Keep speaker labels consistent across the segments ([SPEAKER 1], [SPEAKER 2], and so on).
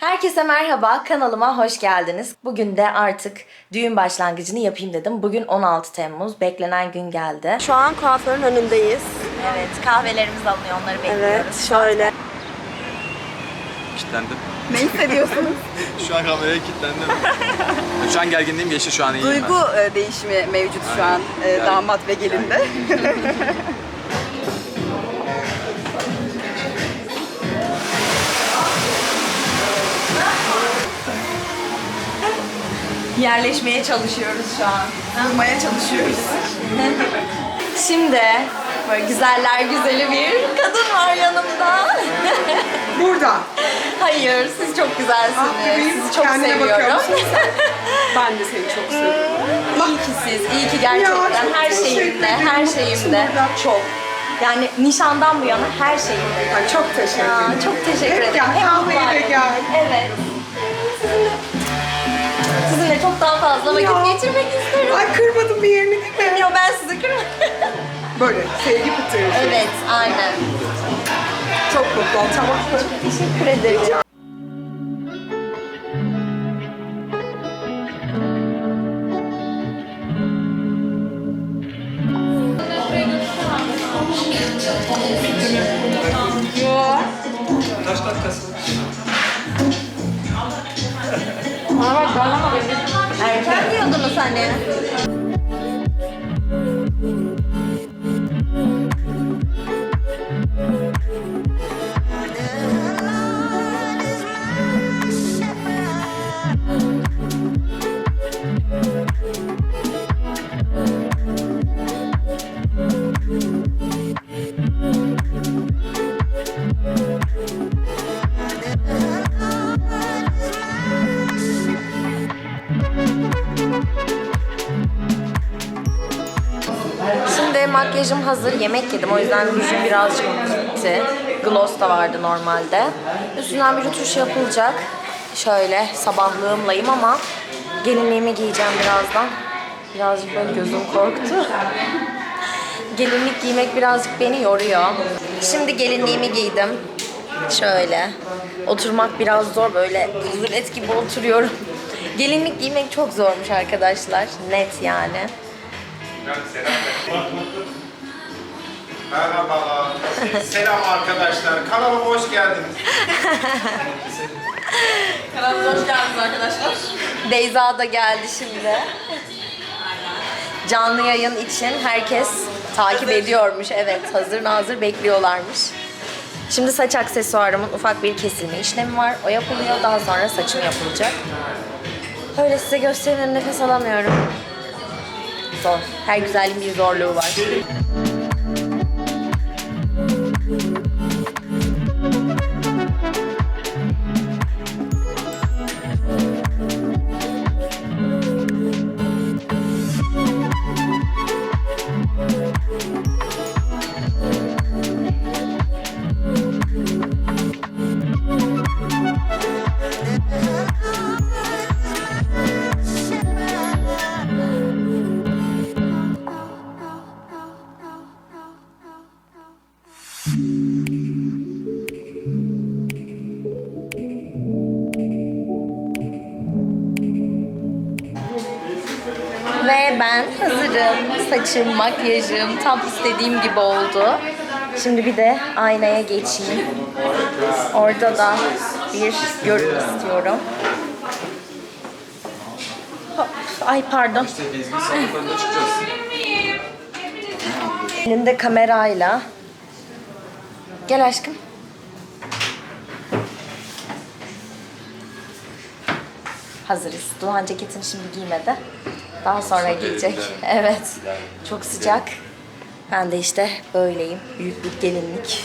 [SPEAKER 1] Herkese merhaba, kanalıma hoş geldiniz. Bugün de artık düğün başlangıcını yapayım dedim. Bugün 16 Temmuz, beklenen gün geldi.
[SPEAKER 2] Şu an kuaförün önündeyiz.
[SPEAKER 1] Evet, kahvelerimiz alınıyor, onları bekliyoruz.
[SPEAKER 2] Evet, şöyle.
[SPEAKER 3] Kilitlendim.
[SPEAKER 2] Ne hissediyorsunuz?
[SPEAKER 3] Şu an kameraya kilitlendim. şu an gerginliğim geçti şu an iyiyim
[SPEAKER 2] Duygu e, değişimi mevcut şu an e,
[SPEAKER 3] Yani-
[SPEAKER 2] damat ve gelinde.
[SPEAKER 1] Yerleşmeye çalışıyoruz şu an.
[SPEAKER 2] Bulmaya çalışıyoruz.
[SPEAKER 1] Şimdi böyle güzeller güzeli bir kadın var yanımda.
[SPEAKER 4] Burada.
[SPEAKER 1] Hayır, siz çok güzelsiniz.
[SPEAKER 4] Aferin.
[SPEAKER 1] Sizi çok
[SPEAKER 4] Kendine
[SPEAKER 1] seviyorum.
[SPEAKER 4] Ben de seni çok seviyorum.
[SPEAKER 1] iyi ki siz, iyi ki gerçekten
[SPEAKER 4] Ya, çok
[SPEAKER 1] her
[SPEAKER 4] teşekkür
[SPEAKER 1] şeyimde,
[SPEAKER 4] ederim.
[SPEAKER 1] her şeyimde
[SPEAKER 4] burada.
[SPEAKER 1] çok. Yani nişandan bu yana her şeyimde.
[SPEAKER 4] Ay, çok teşekkür
[SPEAKER 1] Ya,
[SPEAKER 4] ederim.
[SPEAKER 1] çok teşekkür
[SPEAKER 4] Hep
[SPEAKER 1] ederim.
[SPEAKER 4] gel, kahveye
[SPEAKER 1] mutlu
[SPEAKER 4] gel.
[SPEAKER 1] Evet. Sizinle, sizinle çok daha fazla vakit
[SPEAKER 4] Ya.
[SPEAKER 1] geçirmek isterim.
[SPEAKER 4] Ay kırmadım bir yerini değil mi?
[SPEAKER 1] Yok ben sizi kırmadım.
[SPEAKER 4] Böyle sevgi pıtırı.
[SPEAKER 1] evet, aynen.
[SPEAKER 4] Çok mutlu ol tamam mı?
[SPEAKER 1] Teşekkür ederim. Sunday. Yemek yedim. O yüzden rujum birazcık gitti. Gloss da vardı normalde. Üstünden bir rütuş yapılacak. Şöyle sabahlığımlayım ama gelinliğimi giyeceğim birazdan. Birazcık böyle gözüm korktu. Gelinlik giymek birazcık beni yoruyor. Şimdi gelinliğimi giydim. Şöyle. Oturmak biraz zor böyle züret gibi oturuyorum. Gelinlik giymek çok zormuş arkadaşlar. Net yani.
[SPEAKER 5] Merhabalar. Selam arkadaşlar. Kanalıma hoş geldiniz.
[SPEAKER 1] Beyza da geldi şimdi. Canlı yayın için herkes takip ediyormuş. Evet, hazır nazır bekliyorlarmış. Şimdi saç aksesuarımın ufak bir kesilme işlemi var. O yapılıyor. Daha sonra saçım yapılacak. Öyle size göstereyim nefes alamıyorum. Zor. Her güzelliğin bir zorluğu var. Saçım, makyajım tam istediğim gibi oldu. Şimdi bir de aynaya geçeyim. Orada da bir görün istiyorum. Ay pardon.
[SPEAKER 3] Çıkacağız.
[SPEAKER 1] Elinde kamerayla. Gel aşkım. Hazırız. Doğan ceketini şimdi giymedi. Daha sonra giyecek. Evet. Çok sıcak. Ben de işte böyleyim. Büyük bir gelinlik.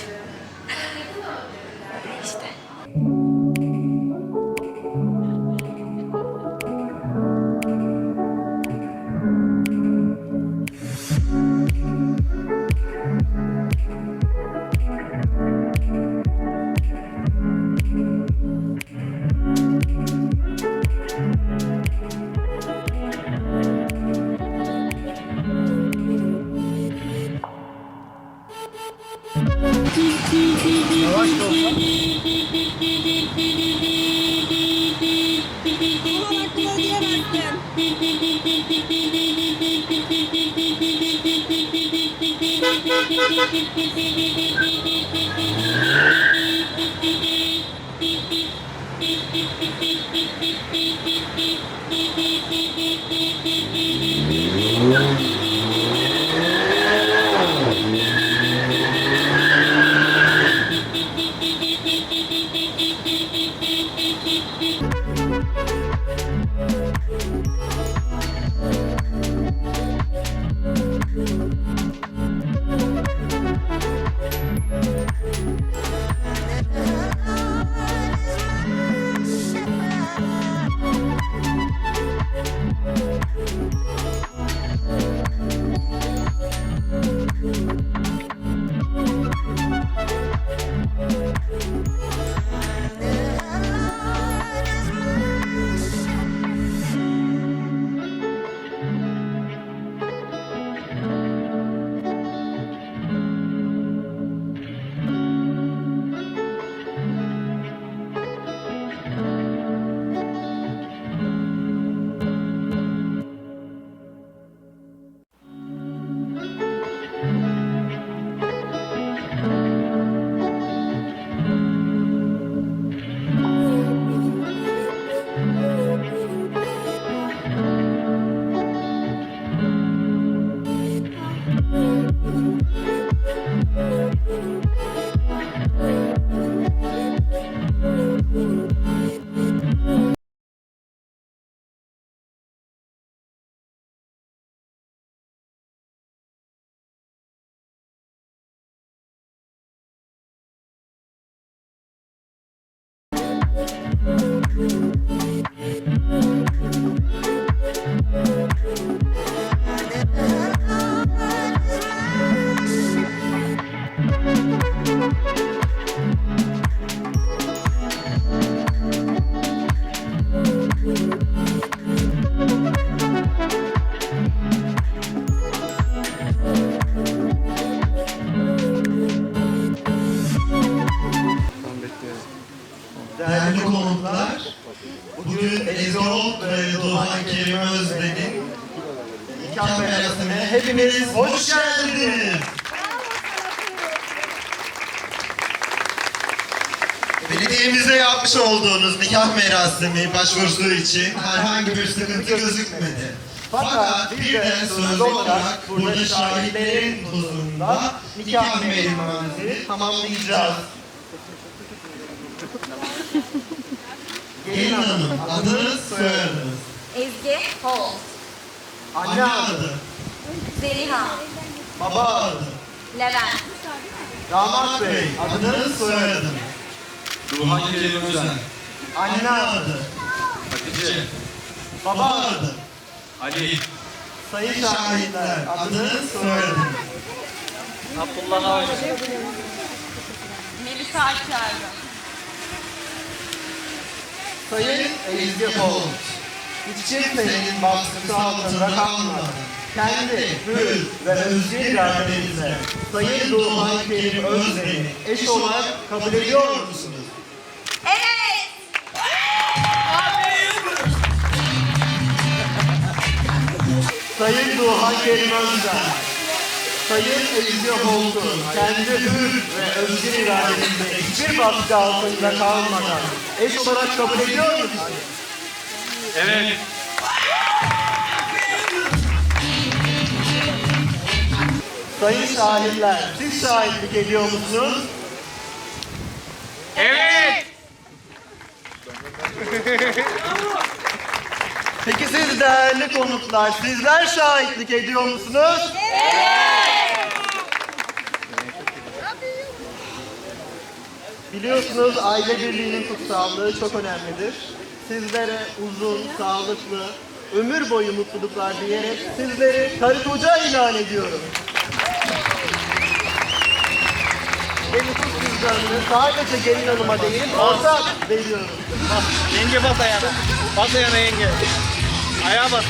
[SPEAKER 6] Değerli olduğunuz nikah merasimi başvurusu için herhangi bir sıkıntı gözükmedi. Fakat bir de sözlü olarak burada şahitlerin huzurunda nikah meramimizi tamamlayacağız. Gelin hanım, adınız, soyadınız.
[SPEAKER 1] Ezgi Holt.
[SPEAKER 6] Anne adı,
[SPEAKER 1] Zeliha.
[SPEAKER 6] baba adı,
[SPEAKER 1] Levent.
[SPEAKER 6] damat bey, adınız, soyadınız.
[SPEAKER 3] Duhan Kerim Özen.
[SPEAKER 6] Anne adı,
[SPEAKER 3] Hatice.
[SPEAKER 6] baba. Adı,
[SPEAKER 3] Ali.
[SPEAKER 6] sayın şahitler, adınız, soyadınız.
[SPEAKER 1] Melisa Akçarlı.
[SPEAKER 6] Sayın Ezgi Holt, hiç kimsenin baskısı altında kalmadan, kendi hür ve özgür iradenizle Sayın Doğan Kerim Özden'i eş olarak kabul ediyor musunuz? Sayın Doğan Kerim Özden, Sayın Ezgi Holt'un kendi hür ve özgür iradenizle hiçbir baskı altında kalmadan eş olarak kabul ediyor musunuz?
[SPEAKER 3] Evet.
[SPEAKER 6] Sayın şahitler, siz şahitlik ediyor musunuz?
[SPEAKER 3] Evet.
[SPEAKER 6] Peki siz değerli konuklar, sizler şahitlik ediyor musunuz? Biliyorsunuz aile birliğinin kutsallığı çok önemlidir. Sizlere uzun, sağlıklı, ömür boyu mutluluklar diyerek sizleri karı koca ilan ediyorum. Nüfus cüzdanını sadece gelin hanıma değil, ortak veriyorum.
[SPEAKER 7] Yenge bas ayağına. Bas ayağına yenge. Ayağa bas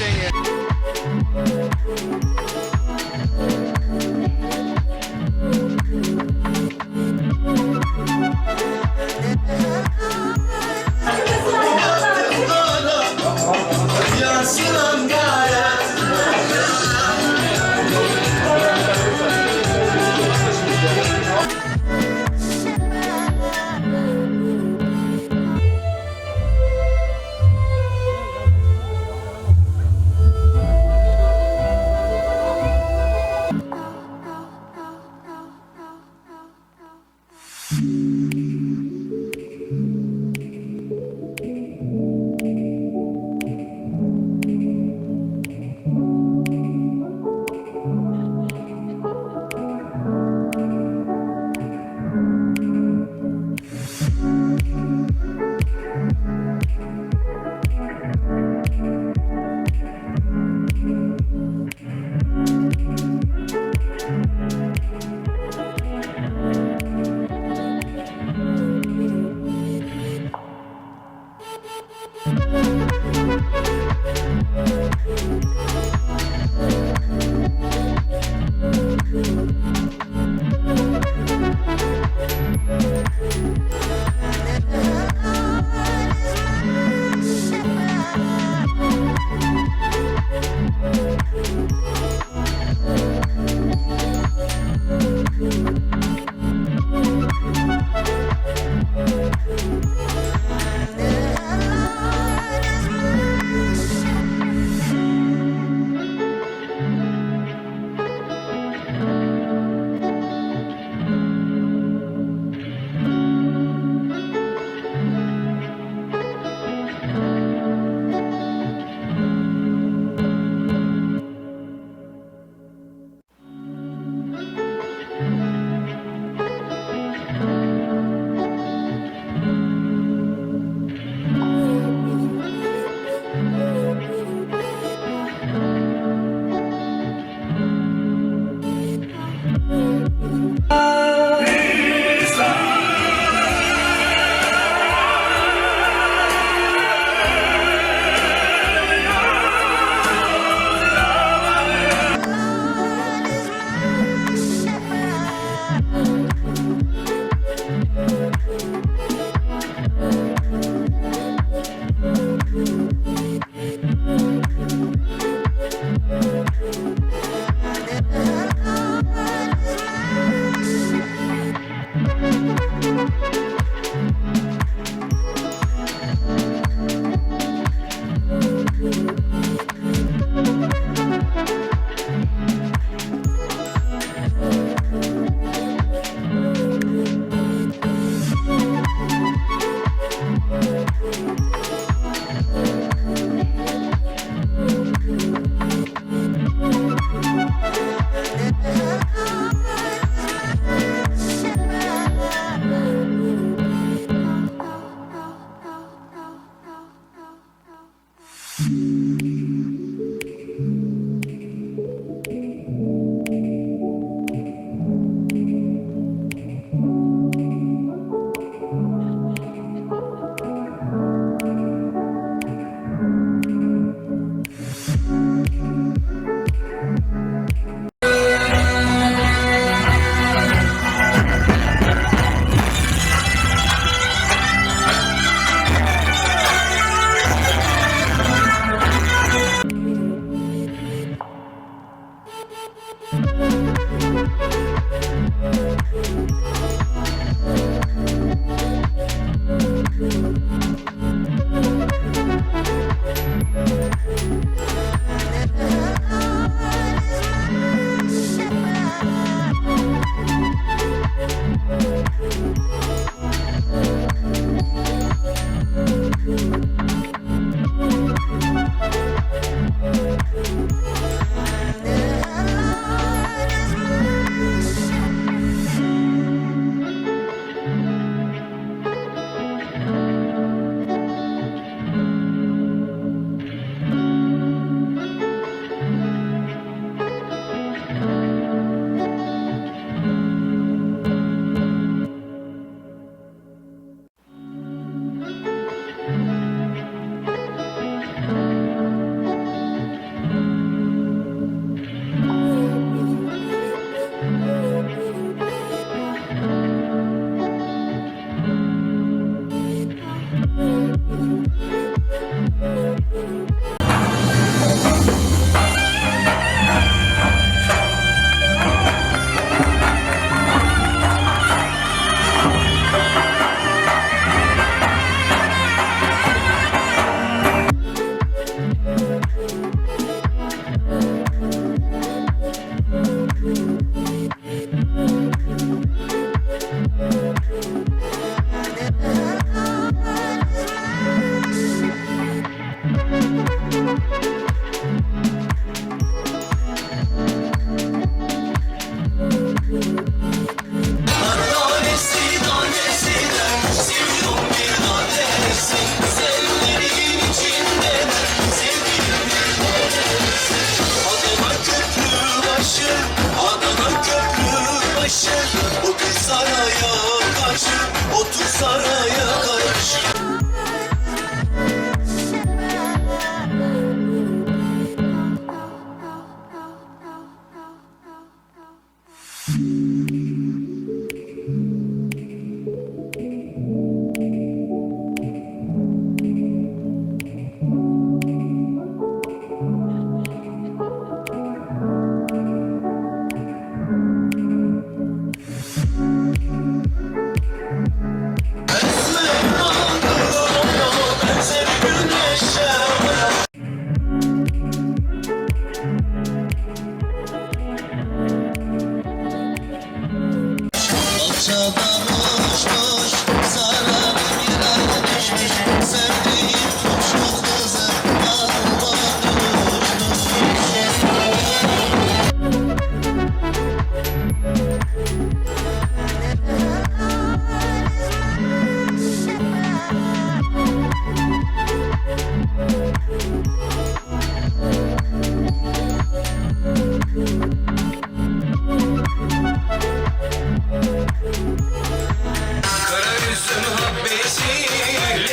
[SPEAKER 7] muhabbeti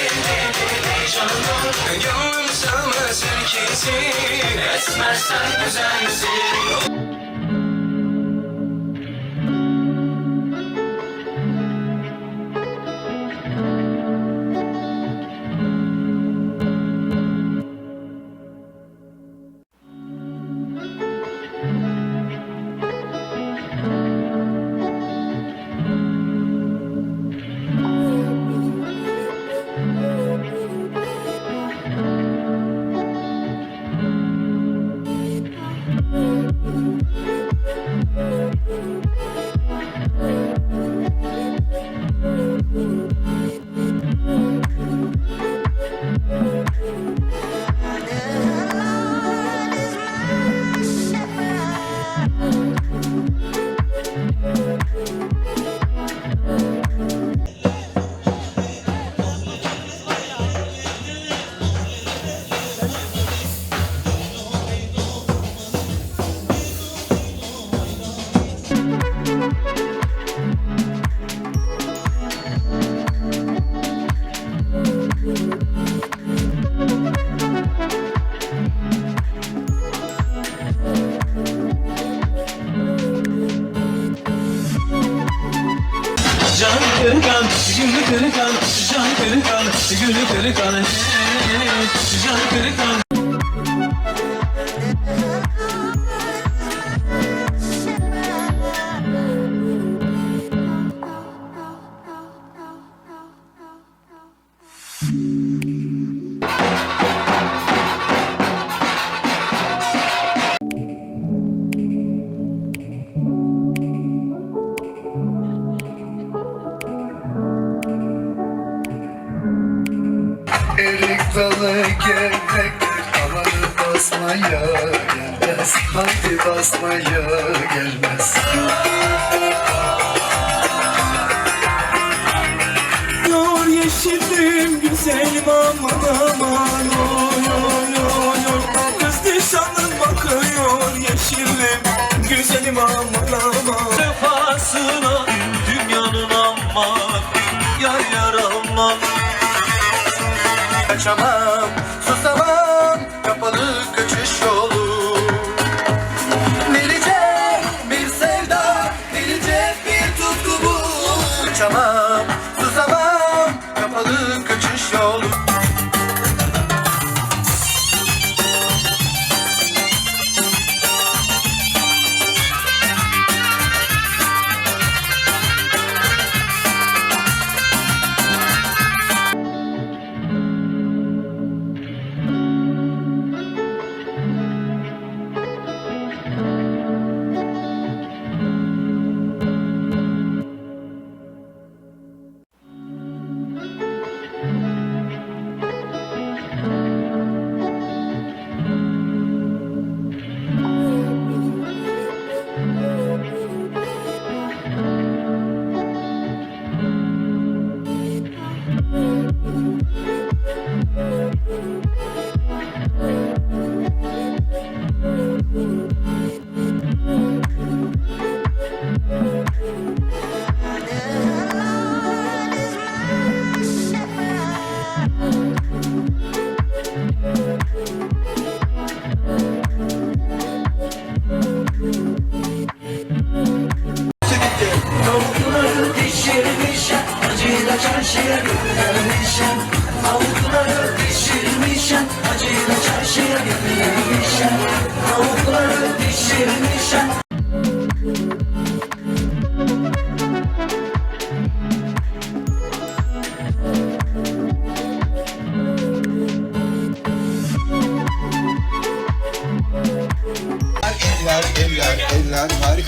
[SPEAKER 8] Canımın gönlüm sığmaz herkesi Esmersen güzelsin.
[SPEAKER 1] mom. your a ഞാൻ വാരി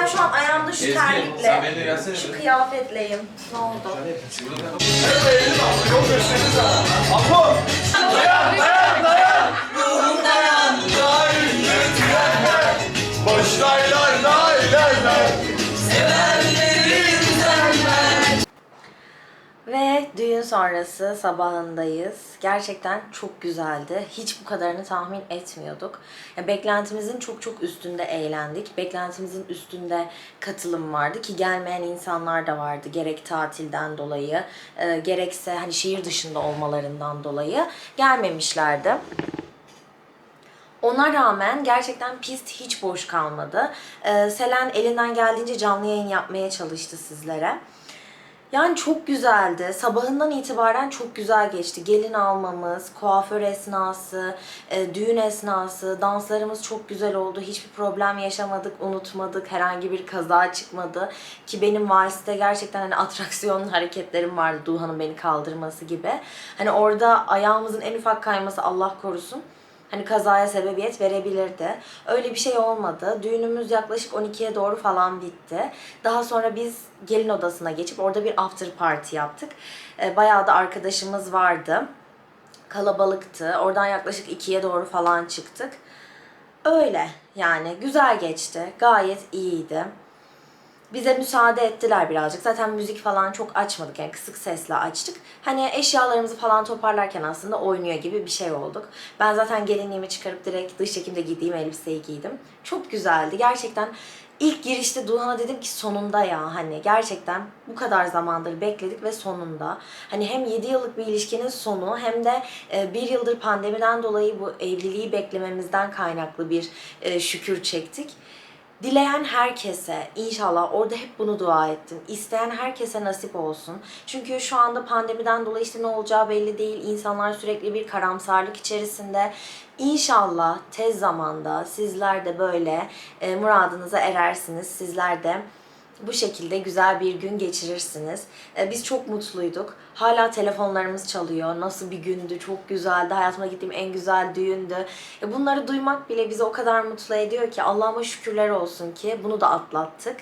[SPEAKER 1] ben şu an ayağımda şu terlikle, şu kıyafetleyim. Ne oldu? Ve sonrası sabahındayız. Gerçekten çok güzeldi. Hiç bu kadarını tahmin etmiyorduk. Ya beklentimizin çok çok üstünde eğlendik. Beklentimizin üstünde katılım vardı ki gelmeyen insanlar da vardı. Gerek tatilden dolayı, e, gerekse hani şehir dışında olmalarından dolayı gelmemişlerdi. Ona rağmen gerçekten pist hiç boş kalmadı. Ee, Selen elinden geldiğince canlı yayın yapmaya çalıştı sizlere. Yani çok güzeldi. Sabahından itibaren çok güzel geçti. Gelin almamız, kuaför esnası, e, düğün esnası, danslarımız çok güzel oldu. Hiçbir problem yaşamadık, unutmadık. Herhangi bir kaza çıkmadı. Ki benim valiste gerçekten hani atraksiyon hareketlerim vardı. Duhan'ın beni kaldırması gibi. Hani orada ayağımızın en ufak kayması Allah korusun hani kazaya sebebiyet verebilirdi. Öyle bir şey olmadı. Düğünümüz yaklaşık 12'ye doğru falan bitti. Daha sonra biz gelin odasına geçip orada bir after party yaptık. Ee, Bayağı da arkadaşımız vardı. Kalabalıktı. Oradan yaklaşık 2'ye doğru falan çıktık. Öyle yani güzel geçti. Gayet iyiydi. Bize müsaade ettiler birazcık. Zaten müzik falan çok açmadık yani kısık sesle açtık. Hani eşyalarımızı falan toparlarken aslında oynuyor gibi bir şey olduk. Ben zaten gelinliğimi çıkarıp direkt dış çekimde giydiğim elbiseyi giydim. Çok güzeldi. Gerçekten ilk girişte Duhan'a dedim ki sonunda ya hani gerçekten bu kadar zamandır bekledik ve sonunda. Hani hem 7 yıllık bir ilişkinin sonu hem de e, bir yıldır pandemiden dolayı bu evliliği beklememizden kaynaklı bir e, şükür çektik. Dileyen herkese inşallah orada hep bunu dua ettim. İsteyen herkese nasip olsun. Çünkü şu anda pandemiden dolayı işte ne olacağı belli değil. İnsanlar sürekli bir karamsarlık içerisinde. İnşallah tez zamanda sizler de böyle e, muradınıza erersiniz. Sizler de bu şekilde güzel bir gün geçirirsiniz. E, Biz çok mutluyduk. Hala telefonlarımız çalıyor. Nasıl bir gündü, çok güzeldi. Hayatımda gittiğim en güzel düğündü. E, Bunları duymak bile bizi o kadar mutlu ediyor ki Allah'ıma şükürler olsun ki bunu da atlattık.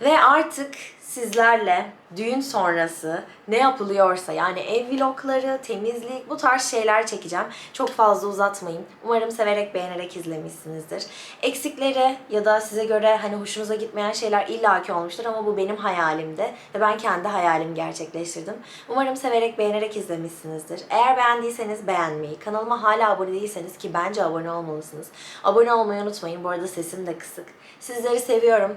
[SPEAKER 1] Ve artık sizlerle düğün sonrası ne yapılıyorsa yani ev vlogları, temizlik bu tarz şeyler çekeceğim. Çok fazla uzatmayın. Umarım severek beğenerek izlemişsinizdir. Eksikleri ya da size göre hani hoşunuza gitmeyen şeyler illaki olmuştur ama bu benim hayalimdi ve ben kendi hayalimi gerçekleştirdim. Umarım severek beğenerek izlemişsinizdir. Eğer beğendiyseniz beğenmeyi, kanalıma hala abone değilseniz ki bence abone olmalısınız. Abone olmayı unutmayın. Bu arada sesim de kısık. Sizleri seviyorum.